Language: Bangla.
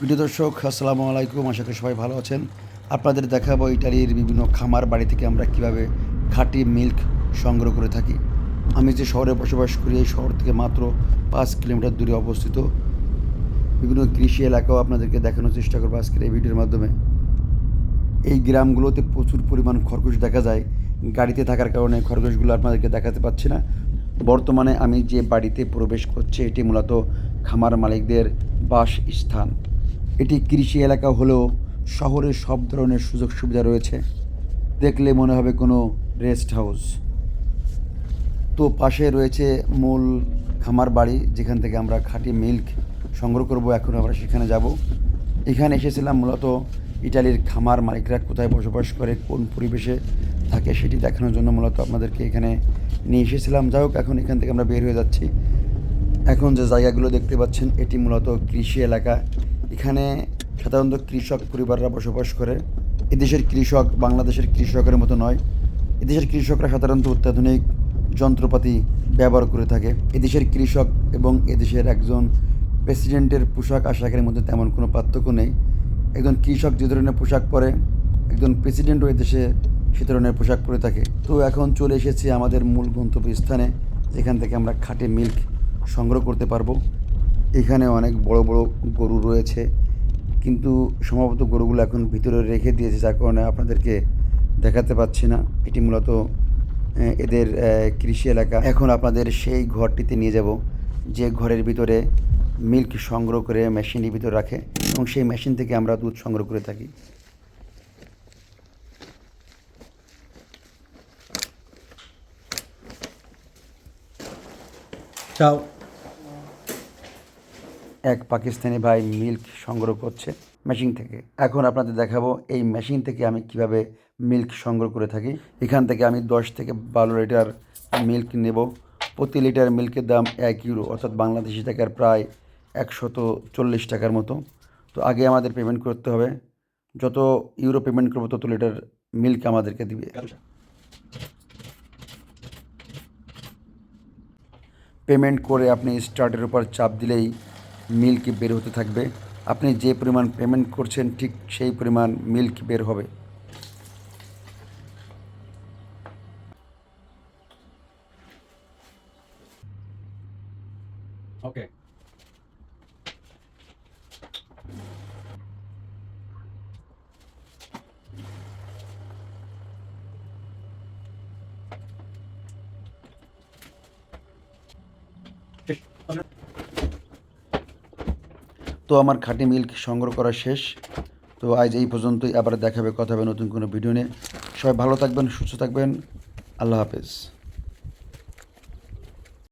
প্রিয় দর্শক, আসসালামু আলাইকুম। আশা করি সবাই ভালো আছেন। আপনাদের দেখাবো ইটালির বিভিন্ন খামার, বাড়ি থেকে আমরা কীভাবে খাঁটি মিল্ক সংগ্রহ করে থাকি। আমি যে শহরে বসবাস করি, এই শহর থেকে মাত্র পাঁচ কিলোমিটার দূরে অবস্থিত। বিভিন্ন কৃষি এলাকাও আপনাদেরকে দেখানোর চেষ্টা করব আজকের এই ভিডিওর মাধ্যমে। এই গ্রামগুলোতে প্রচুর পরিমাণ খরগোশ দেখা যায়। গাড়িতে থাকার কারণে খরগোশগুলো আপনাদেরকে দেখাতে পাচ্ছি না। বর্তমানে আমি যে বাড়িতে প্রবেশ করছি, এটি মূলত খামার মালিকদের বাসস্থান। এটি কৃষি এলাকা হলেও শহরে সব ধরনের সুযোগ সুবিধা রয়েছে। দেখলে মনে হবে কোনো রেস্ট হাউস। তো পাশে রয়েছে মূল খামার বাড়ি, যেখান থেকে আমরা খাঁটি মিল্ক সংগ্রহ করব। এখন আমরা সেখানে যাব। এখানে এসেছিলাম মূলত ইটালির খামার মালিকরা কোথায় বসবাস করে, কোন পরিবেশে থাকে সেটি দেখানোর জন্য মূলত আপনাদেরকে এখানে নিয়ে এসেছিলাম। যাই হোক, এখন এখান থেকে আমরা বের হয়ে যাচ্ছি। এখন যে জায়গাগুলো দেখতে পাচ্ছেন, এটি মূলত কৃষি এলাকা। এখানে সাধারণত কৃষক পরিবাররা বসবাস করে। এদেশের কৃষক বাংলাদেশের কৃষকের মতো নয়। এদেশের কৃষকরা সাধারণত অত্যাধুনিক যন্ত্রপাতি ব্যবহার করে থাকে। এদেশের কৃষক এবং এদেশের একজন প্রেসিডেন্টের পোশাক আশাকের মধ্যে তেমন কোনো পার্থক্য নেই। একজন কৃষক যে ধরনের পোশাক পরে, একজন প্রেসিডেন্টও এদেশে সে ধরনের পোশাক পরে থাকে। তো এখন চলে এসেছি আমাদের মূল গন্তব্য স্থানে যেখান থেকে আমরা খাঁটি মিল্ক সংগ্রহ করতে পারব। এখানে অনেক বড় বড় গরু রয়েছে, কিন্তু সম্ভবত গরুগুলো এখন ভিতরে রেখে দিয়েছে, যার কারণে আপনাদেরকে দেখাতে পাচ্ছি না। এটি মূলত এদের কৃষি এলাকা। এখন আপনাদের সেই ঘরটিতে নিয়ে যাব, যে ঘরের ভিতরে মিল্ক সংগ্রহ করে মেশিনের ভিতরে রাখে এবং সেই মেশিন থেকে আমরা দুধ সংগ্রহ করে থাকি। চাও। এক পাকিস্তানি ভাই মিল্ক সংগ্রহ করছে মেশিন থেকে। এখন আপনাদের দেখাবো এই মেশিন থেকে আমি কীভাবে মিল্ক সংগ্রহ করে থাকি। এখান থেকে আমি দশ থেকে বারো লিটার মিল্ক নেব। প্রতি লিটার মিল্কের দাম এক ইউরো, অর্থাৎ বাংলাদেশি টাকার প্রায় একশত চল্লিশ টাকার মতো। তো আগে আমাদের পেমেন্ট করতে হবে। যত ইউরো পেমেন্ট করব, তত লিটার মিল্ক আমাদেরকে দিবে। পেমেন্ট করে আপনি স্টার্টের উপর চাপ দিলেই মিল্ক বের হতে থাকবে। আপনি যে পরিমাণ পেমেন্ট করছেন, ঠিক সেই পরিমাণ মিল্ক বের হবে। ওকে তো আমার খাঁটি মিল্ক সংগ্রহ করা শেষ। তো আজ এই পর্যন্তই। আবার দেখাবে, কথা হবে নতুন কোনো ভিডিও নিয়ে। সবাই ভালো থাকবেন, সুস্থ থাকবেন। আল্লাহ হাফেজ।